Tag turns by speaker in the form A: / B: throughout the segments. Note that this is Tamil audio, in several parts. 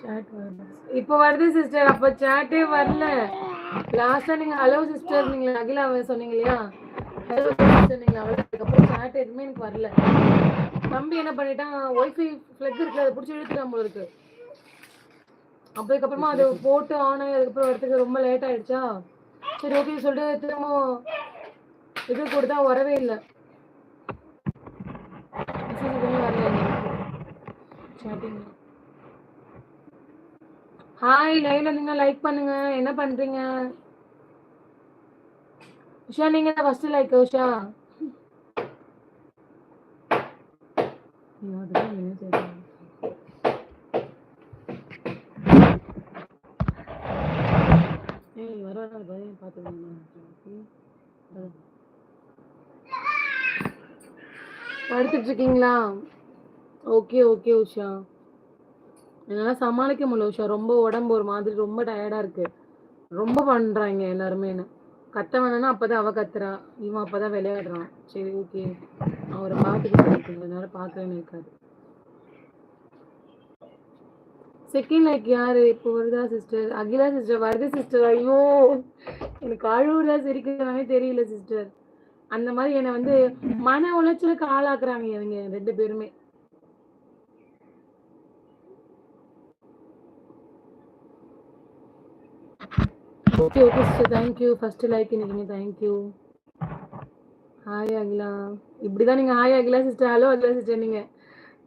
A: chat வருது. இப்போ வருது சிஸ்டர் அப்ப சாட்டே வரல. லாஸ்டா நீங்க ஹலோ சிஸ்டர் நீங்க அகிலாவை சொன்னீங்க இல்லையா? ஹலோ சிஸ்டர் நீங்க அவளுக்கு அதுக்கப்புறம் சாட் எதுவுமே எனக்கு வரல. தம்பி என்ன பண்ணிட்டான் ஒய்ஃபை ஃப்ளக் இருக்கு அதை பிடிச்சி இழுத்துட்டான் போல இருக்கு. அதுக்கப்புறமா அது போட்டு ஆன் ஆகி அதுக்கப்புறம் வரதுக்கு ரொம்ப லேட் ஆயிடுச்சா? சரி ஓகே சொல்லிட்டு திரும்ப இது கொடுத்தா வரவே இல்லை. எதுவுமே வரல. சாட்டிங் ஹாய் லைவ்ல இருந்தீங்க லைக் பண்ணுங்க. என்ன பண்றீங்க? உஷா நீங்க தான் ஃபர்ஸ்ட் லைக் உஷா. ஐயோ, அதுதான் என்ன செய்றது? ஏய் வர வர பயம் பார்த்துக்கோங்க. படுத்துட்டு இருக்கீங்களா? Okay okay Usha. என்னால சமாளிக்க முடியல உஷா. ரொம்ப உடம்பு ஒரு மாதிரி ரொம்ப டயர்டா இருக்கு. ரொம்ப பண்றாங்க எல்லாருமே என்ன கத்த வேணாம்னா அப்பதான் அவ கத்துறா. இவன் அப்பதான் விளையாடுறான். சரி ஓகே அவரை பார்த்துக்கிட்டு இருக்கீங்க அதனால பார்க்கவே இருக்காது. செகண்ட் லைக் யாரு? இப்போ வருதா சிஸ்டர் அகிலா சிஸ்டர் வருது சிஸ்டர் ஐயோ! எனக்கு அழுவுறதா சிரிக்கிறதானே தெரியல சிஸ்டர் அந்த மாதிரி என்னை வந்து மன உளைச்சலுக்கு ஆளாக்குறாங்க இவங்க ரெண்டு பேருமே. Okay okay sister thank you first like இன்னைக்கு தேங்க்யூ ஹாய் அகிலா. இப்படிதான் நீங்க hi Akila sister hello Akila sister நீங்க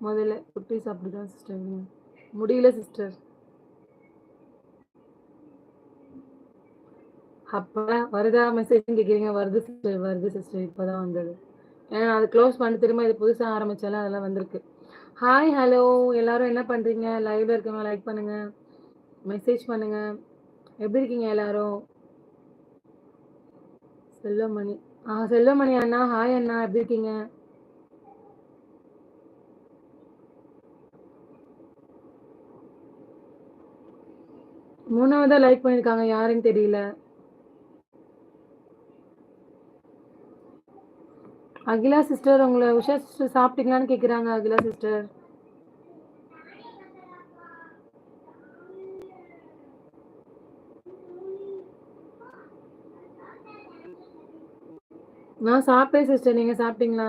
A: முதல்ல குட்டீஸ் அப்படிதான் சிஸ்டர் முடியல சிஸ்டர் அப்பதான் வருதா மெசேஜ் கேட்குறீங்க வருது சிஸ்டர் வருது சிஸ்டர் இப்பதான் வந்தது. ஏன்னா அது க்ளோஸ் பண்ணி திரும்ப இது புதுசா ஆரம்பிச்சாலும் அதெல்லாம் வந்திருக்கு. ஹாய் ஹலோ எல்லாரும் என்ன பண்றீங்க? லைவ்ல இருக்கவங்க லைக் பண்ணுங்க. மெசேஜ் பண்ணுங்க. எப்படி இருக்கீங்க எல்லாரும்? செல்வமணி ஆ செல்வமணி அண்ணா ஹாய் அண்ணா எப்படி இருக்கீங்க? மூணாவதா லைக் பண்ணிருக்காங்க யாருன்னு தெரியல. அகிலா சிஸ்டர் உங்களை உஷா சிஸ்டர் சாப்பிட்டீங்களான்னு கேக்குறாங்க அகிலா சிஸ்டர் நான் சாப்பிட்டேன் சிஸ்டர் நீங்க சாப்பிட்டீங்களா?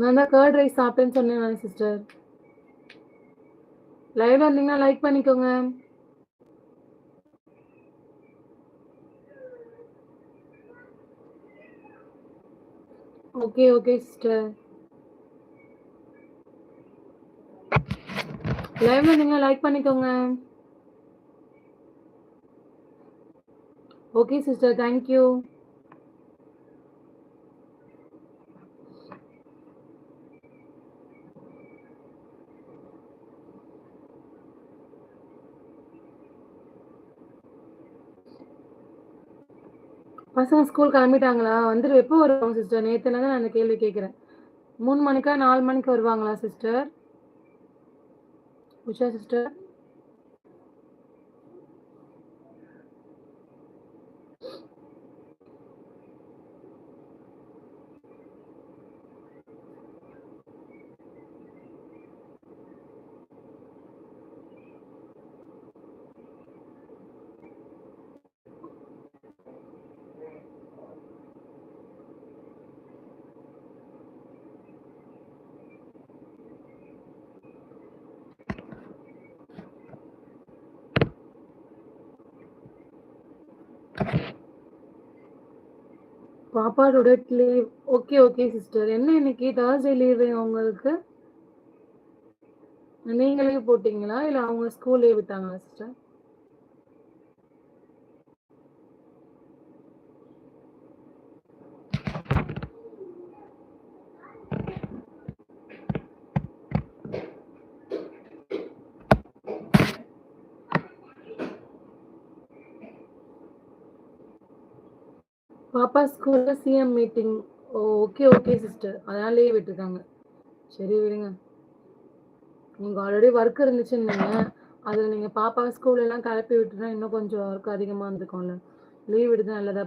A: நான் தான் கர்ட் ரைஸ் சாப்பிட்டேன்னு சொன்னேன் சிஸ்டர் லைவ்ல இருந்தீங்கன்னா லைக் பண்ணிக்கோங்க. ஓகே ஓகே சிஸ்டர் லைவ்ல இருந்தீங்கன்னா லைக் பண்ணிக்கோங்க. ஓகே சிஸ்டர் தேங்க்யூ பசங்க ஸ்கூல் கிளம்பிட்டாங்களா? வந்துட்டு எப்போ வருவாங்க சிஸ்டர் நேத்துல நான் அந்த கேள்வி கேட்குறேன் மூணு மணிக்கா நாலு மணிக்கு வருவாங்களா சிஸ்டர் உஷா சிஸ்டர் பாப்பாவோட லீவ் ஓகே ஓகே சிஸ்டர் என்ன இன்னைக்கு? தேர்ஸ்டே லீவு உங்களுக்கு? நீங்களே போட்டீங்களா? இல்ல அவங்க ஸ்கூல்லே விட்டாங்களா சிஸ்டர் பாப்பா ஸ்கூல்ல CM meeting okay okay sister அதனால லீவ் விட்டுருக்காங்க. சரி விடுங்க. உங்களுக்கு ஆல்ரெடி ஒர்க் இருந்துச்சுன்னு அதில் நீங்கள் பாப்பா ஸ்கூல் எல்லாம் கிளப்பி விட்டுனா இன்னும் கொஞ்சம் ஒர்க் அதிகமாக இருந்துக்கும்ல. லீவ் விடுறது நல்லதா